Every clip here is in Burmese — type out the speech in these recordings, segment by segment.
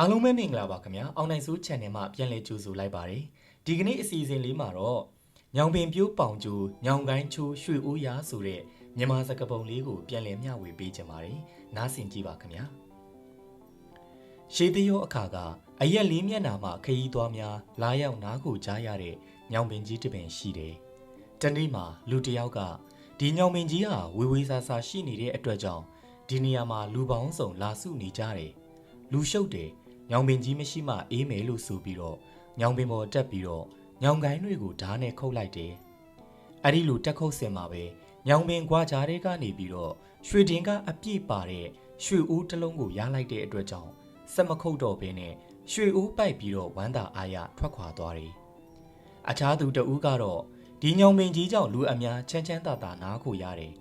အားလုံးပဲမင်္ဂလာပါခင်ဗျာအောင်နိုင်စိုး channel မှာပြန်လည်ကြိုဆိုလိုက်ပါတယ်ဒီကနေ့အစီအစဉ်လေးမှာတော့ညောင်ပင်ပြိုးပေါင်ကျူညောင်ကိုင်းချိုးရွှေအိုးရာဆိုတဲ့မြန်မာစကားပုံလေးကိုပြန်လည်မျှဝေပေးချင်ပါတယ်နားဆင်ကြည့်ပါခင်ဗျာရှေးတရောအခါကအရက်လေးမျက်နာမှာခရီးသွားများလာရောက်နားကိုကြားရတဲ့ညောင်ပင်ကြီးတစ်ပင်ရှိတယ်တနေ့မှာလူတစ်ယောက်ကဒီညောင်ပင်ကြီးဟာဝေဝေးဆာဆာရှိနေတဲ့အတွက်ကြောင့်ဒီနေရာမှာလူပေါင်းစုံလာစုနေကြတယ်လူရှုပ်တယ် ညောင်ပင်ကြီးမရှိမှအေးမယ်လို့ဆိုပြီးတော့ညောင်ပင်ပေါ်တက်ပြီးတော့ညောင်ကိုင်းတွေကိုဓာတ်နဲ့ခုတ်လိုက်တယ်အဲ့ဒီလိုတက်ခုတ်စင်မှာပဲညောင်ပင်ကွာကြားတွေကနေပြီးတော့ရွှေတင်ကအပြည့်ပါတဲ့ရွှေအိုးတစ်လုံးကိုရလိုက်တဲ့အတွက်ကြောင့်စက်မခုတ်တော့ဘဲနဲ့ရွှေအိုးပိုက်ပြီးတော့ဝမ်းသာအားရထွက်ခွာသွားတယ်အခြားသူတဦးကတော့ဒီညောင်ပင်ကြီးကြောင့်လူအများချမ်းချမ်းသာသာနားကိုရတယ်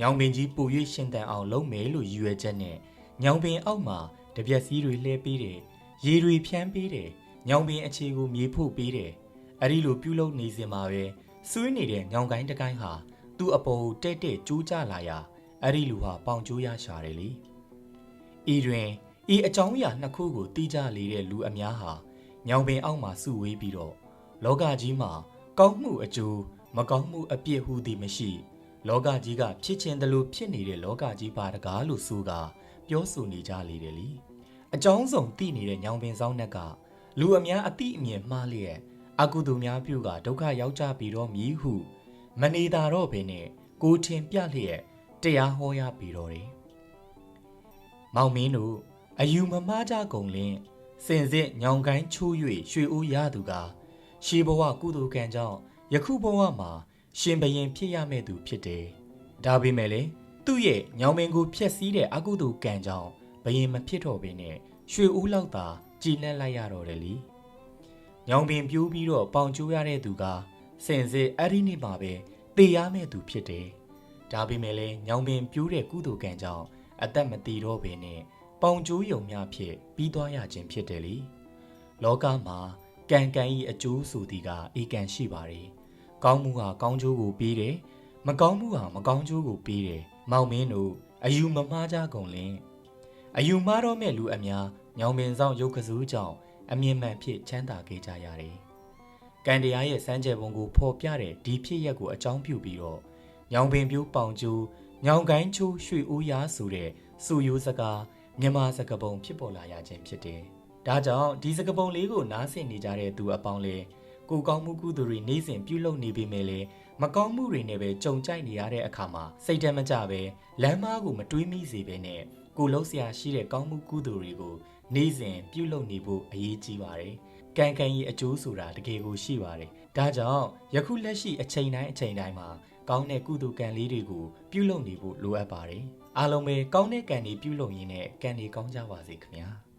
ညောင်ပင်ကြီးပူ၍ရှင်တန်အောင်လုပ်မယ်လို့ရည်ရွယ်ချက်နဲ့ညောင်ပင်အောက်မှာတပြက်စီးတွေလှဲပေးတယ် ရေတွေဖြန်းပေးတယ်ညောင်ပင်အခြေကိုမြေဖို့ပေးတယ်အဲ့ဒီလိုပြုလုပ်နေစင်မှာပဲဆွေးနေတဲ့ညောင်ကိုင်းတကိုင်းဟာသူ့အပေါ်ကိုတဲ့တဲ့ကျိုးကြလာရာအဲ့ဒီလူဟာပေါင်ကျိုးရရှာတယ်လေဤတွင်ဤအကြောင်းအရာနှစ်ခုကိုတီးကြလေတဲ့လူအများဟာညောင်ပင်အောက်မှာစုဝေးပြီးတော့လောကကြီးမှာကောင်းမှုအကျိုးမကောင်းမှုအပြစ်ဟုသည်မရှိ လောကကြီးကဖြစ်ခြင်းတလို့ဖြစ်နေတဲ့လောကကြီးပါတကားလို့ဆိုကပြောဆိုနေကြလေတယ်လी အကြောင်းစုံသိနေတဲ့ညောင်ပင်ဆောင်နှက်ကလူအများအတိအမြင်မှားလျက်အကုသိုလ်များပြုကဒုက္ခရောက်ကြပြီတော့မည်ဟု မနေတာတော့ဘဲနဲ့ကိုထင်ပြလျက်တရားဟောရပြီတော့တယ်။မောင်မင်းတို့အယူမမားကြကုန်လင်စင်စစ်ညောင်ကိုင်းချိုး၍ရွှေအိုးရသူကရှေးဘဝကုသိုလ်ကံကြောင့်ယခုဘဝမှာ ရှင်ဘရင်ဖြစ်ရမယ့်သူဖြစ်တယ်။ဒါပေမဲ့လေသူ့ရဲ့ညောင်မင်းကိုဖျက်ဆီးတဲ့အကုသိုလ်ကံကြောင့် ဘရင်မဖြစ်တော့ဘဲနဲ့ရွှေဦးလောက်သာကြည်လန့်လိုက်ရတော့တယ်လीညောင်ပင်ပြိုးပြီးတော့ပေါင်ကျိုးရတဲ့သူကစင်စစ်အဲ့ဒီနေ့မှာပဲတေရမဲ့သူဖြစ်တယ်ဒါပေမဲ့လည်းညောင်ပင်ပြိုးတဲ့ကုသိုလ်ကံကြောင့်အသက်မတည်တော့ဘဲနဲ့ပေါင်ကျိုးယုံများဖြစ်ပြီးသွားရခြင်းဖြစ်တယ်လीလောကမှာကံကံဤအကျိုးဆိုသည်ကဧကံရှိပါတယ်ကောင်းမှုဟာကောင်းကျိုးကိုပေးတယ်မကောင်းမှုဟာမကောင်းကျိုးကိုပေးတယ်မောင်မင်းတို့အယူမမှားကြကုန်လင် အယူမှားတော့မဲ့လူအများညောင်ပင်ဆောင်ရုပ်ကစိုးကြောင့်အမြင့်မှန်ဖြစ်ချမ်းသာခဲ့ကြရတယ်။ကံတရားရဲ့စမ်းကြယ်ပုံကိုဖော်ပြတဲ့ဒီဖြစ်ရက်ကိုအကြောင်းပြုပြီးတော့ညောင်ပင်ပြိုးပေါင်ကျူးညောင်ကိုင်းချိုးရွှေအိုးရားဆိုတဲ့စူရိုးစကားမြန်မာစကားပုံဖြစ်ပေါ်လာရခြင်းဖြစ်တယ်။ဒါကြောင့်ဒီစကားပုံလေးကိုနားဆင်နေကြတဲ့သူအပေါင်းလေကိုကောင်းမှုကုသိုလ်တွေနေ့စဉ်ပြုလုပ်နေပေမဲ့လည်းမကောင်းမှုတွေနဲ့ပဲကြုံကြိုက်နေရတဲ့အခါမှာစိတ်တမကြပဲလမ်းမားကိုမတွေးမိစေပဲနဲ့ ကိုလှုပ်ရှားရှိတဲ့ကောင်းမှုကုသိုလ်တွေကိုနေ့စဉ်ပြုလုပ်နေဖို့အရေးကြီးပါတယ်။ကံကံရဲ့အကျိုးဆိုတာတကယ်ကိုရှိပါတယ်။ဒါကြောင့်ယခုလက်ရှိအချိန်တိုင်းအချိန်တိုင်းမှာကောင်းတဲ့ကုသိုလ်ကံလေးတွေကိုပြုလုပ်နေဖို့လိုအပ်ပါတယ်။အားလုံးပဲကောင်းတဲ့ကံတွေပြုလုပ်ရင်းနဲ့ကံတွေကောင်းကြပါစေခင်ဗျာ။